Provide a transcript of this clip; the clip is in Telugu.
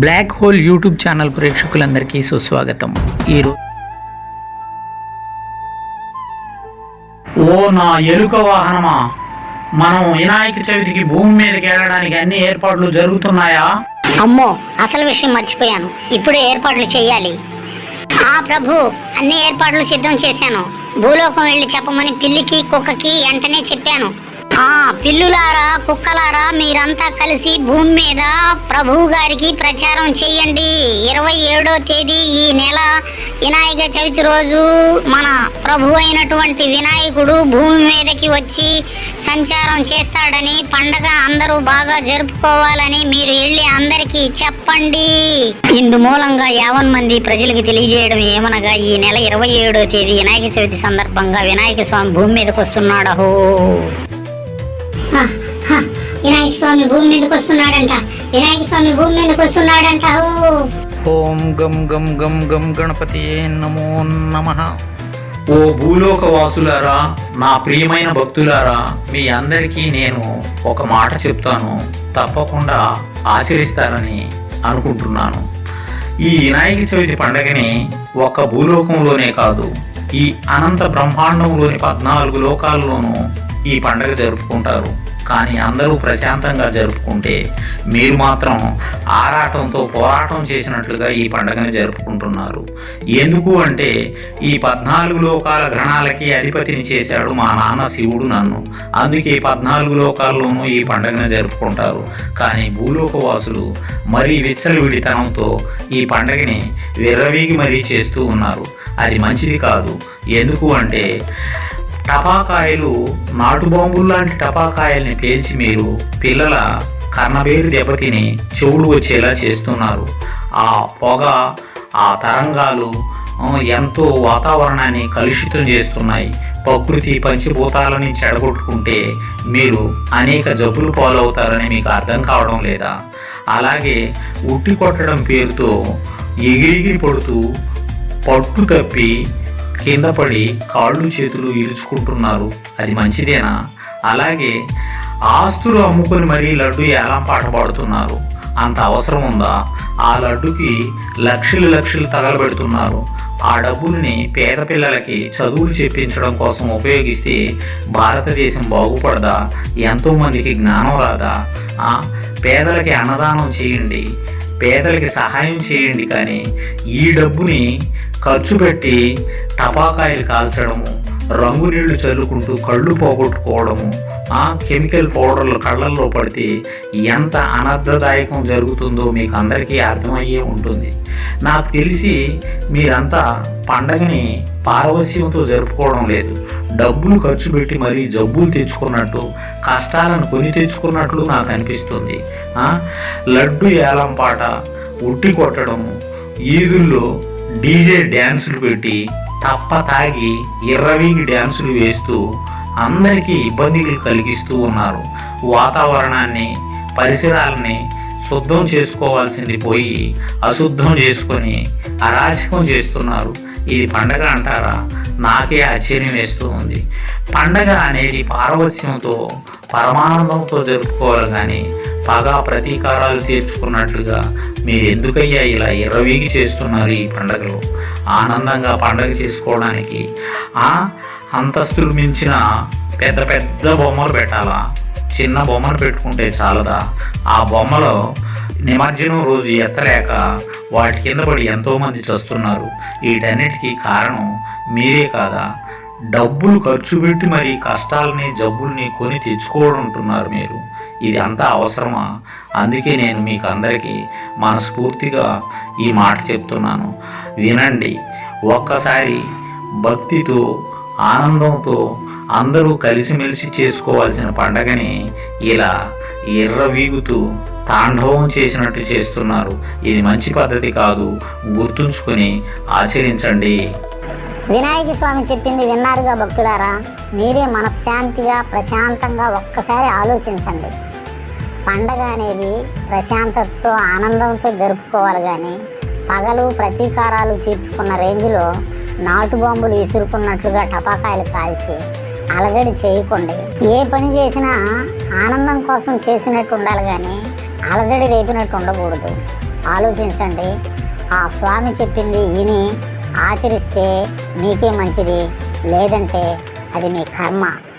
బ్లాక్ హోల్ యూట్యూబ్ ఛానల్ ప్రేక్షకులందరికీ సుస్వాగతం ఈరోజు ఓ నా ఎలుక వాహనమా? మనం వినాయక చవితికి భూమి మీదకి వెళ్ళడానికి అన్ని ఏర్పాట్లు జరుగుతున్నాయా? అమ్మో అసలు విషయం మర్చిపోయాను. ఇప్పుడే ఏర్పాట్లు చేయాలి. ఆ ప్రభు అన్ని ఏర్పాట్లు సిద్ధం చేశాను. భూలోకం వెళ్ళి చెప్పమని పిల్లికి కుక్కకి వెంటనే చెప్పాను. ఆ పిల్లులారా కుక్కలారా మీరంతా కలిసి భూమి మీద ప్రభు గారికి ప్రచారం చేయండి. ఇరవై ఏడో తేదీ ఈ నెల వినాయక చవితి రోజు మన ప్రభు అయినటువంటి వినాయకుడు భూమి మీదకి వచ్చి సంచారం చేస్తాడని పండగ అందరూ బాగా జరుపుకోవాలని మీరు వెళ్ళి అందరికీ చెప్పండి. ఇందు మూలంగా యావన్ మంది ప్రజలకు తెలియజేయడం ఏమనగా ఈ నెల ఇరవై ఏడో తేదీ వినాయక చవితి సందర్భంగా వినాయక స్వామి భూమి మీదకి వస్తున్నాడహో వినాయక స్వామి భూమి మీదకి వస్తున్నాడంట. వినాయక స్వామి భూమి మీదకి వస్తున్నాడంట. ఓం. గం గం గం గం గణపతి నమో నమ. ఓ భూలోక వాసులారా నా ప్రియమైన భక్తులారా మీ అందరికీ నేను ఒక మాట చెప్తాను. తప్పకుండా ఆచరిస్తారని అనుకుంటున్నాను. ఈ వినాయక చవితి పండగని ఒక్క భూలోకంలోనే కాదు ఈ అనంత బ్రహ్మాండంలోని పద్నాలుగు లోకాల్లోనూ ఈ పండగ జరుపుకుంటారు. కానీ అందరూ ప్రశాంతంగా జరుపుకుంటే మీరు మాత్రం ఆరాటంతో పోరాటం చేసినట్లుగా ఈ పండుగను జరుపుకుంటున్నారు. ఎందుకు అంటే ఈ పద్నాలుగు లోకాల గ్రహణాలకి అధిపతిని చేశాడు మా నాన్న శివుడు నన్ను. అందుకే పద్నాలుగు లోకాల్లోనూ ఈ పండుగను జరుపుకుంటారు. కానీ భూలోకవాసులు మరీ విచ్చలవిడితనంతో ఈ పండుగని విర్రవీగి మరీ చేస్తూ ఉన్నారు. అది మంచిది కాదు. ఎందుకు అంటే టపాకాయలు నాటు బాంబులు లాంటి టపాకాయల్ని పేల్చి మీరు పిల్లల కన్నబేరు దెబ్బతిని చెవుడు వచ్చేలా చేస్తున్నారు. ఆ పొగ ఆ తరంగాలు ఎంతో వాతావరణాన్ని కలుషితం చేస్తున్నాయి. ప్రకృతి పంచభూతాలని చెడగొట్టుకుంటే మీరు అనేక జబ్బులు పాలవుతారని మీకు అర్థం కావడం లేదా? అలాగే ఉట్టి కొట్టడం పేరుతో ఎగిరిగిరి పడుతూ పట్టు తప్పి కింద పడి కాళ్ళు చేతులు ఈల్చుకుంటున్నారు అది మంచిదేనా? అలాగే ఆస్తులు అమ్ముకొని మరీ లడ్డు ఎలా పాట పాడుతున్నారు? అంత అవసరం ఉందా? ఆ లడ్డుకి లక్షలు లక్షలు తగలబెడుతున్నారు ఆ డబ్బుల్ని పేద పిల్లలకి చదువులు చెప్పించడం కోసం ఉపయోగిస్తే భారతదేశం బాగుపడదా? ఎంతోమందికి జ్ఞానం రాదా? పేదలకి అన్నదానం చేయండి. పేదలకి సహాయం చేయండి కానీ ఈ డబ్బుని ఖర్చు పెట్టి టపాకాయలు కాల్చడము. రంగు నీళ్ళు చల్లుకుంటూ కళ్ళు పోగొట్టుకోవడము ఆ కెమికల్ పౌడర్లు కళ్ళల్లో పడితే ఎంత అనర్థదాయకం జరుగుతుందో మీకు అందరికీ అర్థమయ్యే ఉంటుంది. నాకు తెలిసి మీరంతా పండగని పారవస్యంతో జరుపుకోవడం లేదు. డబ్బులు ఖర్చు పెట్టి మరీ జబ్బులు తెచ్చుకున్నట్టు కష్టాలను కొని తెచ్చుకున్నట్లు నాకు అనిపిస్తుంది. లడ్డు ఏలం పాట ఉట్టి కొట్టడము ఈదుల్లో డీజే డ్యాన్సులు పెట్టి తప్ప తాగి ఇర్రవీగి డ్యాన్సులు వేస్తూ అందరికీ ఇబ్బందులు కలిగిస్తూ ఉన్నారు. వాతావరణాన్ని పరిసరాలని శుద్ధం చేసుకోవాల్సింది పోయి అశుద్ధం చేసుకొని అరాచకం చేస్తున్నారు. ఇది పండగ అంటారా? నాకే ఆశ్చర్యం వేస్తూ ఉంది. పండగ అనేది పారవస్యంతో పరమానందంతో జరుపుకోవాలి కానీ పగా ప్రతీకారాలు తీర్చుకున్నట్లుగా మీరు ఎందుకయ్యా ఇలా ఇరవీగి చేస్తున్నారు ఈ పండగలో? ఆనందంగా పండగ చేసుకోవడానికి ఆ? అంతస్తులు మించిన పెద్ద పెద్ద బొమ్మలు పెట్టాలా? చిన్న బొమ్మలు పెట్టుకుంటే చాలదా? ఆ బొమ్మలో నిమజ్జనం రోజు ఎత్తలేక వాటి కింద పడి ఎంతోమంది చస్తున్నారు. వీటన్నిటికీ కారణం మీరే కాదా? డబ్బులు ఖర్చు పెట్టి మరి కష్టాలని జబ్బుల్ని కొని తెచ్చుకోవడంటున్నారు మీరు. ఇది అంతా అవసరమా? అందుకే నేను మీకు అందరికీ మనస్ఫూర్తిగా ఈ మాట చెప్తున్నాను. వినండి ఒక్కసారి భక్తితో ఆనందంతో అందరూ కలిసిమెలిసి చేసుకోవాల్సిన పండగని ఇలా ఎర్రవీగుతూ తాండవం చేసినట్టు చేస్తున్నారు. ఇది మంచి పద్ధతి కాదు. గుర్తుంచుకుని ఆచరించండి. వినాయక స్వామి చెప్పింది విన్నారుగా భక్తులారా? మీరే మనశ్శాంతిగా ప్రశాంతంగా ఒక్కసారి ఆలోచించండి. పండగ అనేది ప్రశాంతతతో ఆనందంతో జరుపుకోవాలి కానీ పగలు ప్రతీకారాలు తీర్చుకున్న రేంజ్లో నాటు బాంబులు విసురుకున్నట్లుగా టపాకాయలు కాల్చి అలగడి చేయకండి. ఏ పని చేసినా ఆనందం కోసం చేసినట్టు ఉండాలి కానీ అలజడి రేపినట్టు ఉండకూడదు. ఆలోచించండి. ఆ స్వామి చెప్పింది విని ఆచరిస్తే మీకే మంచిది. లేదంటే అది మీ కర్మ.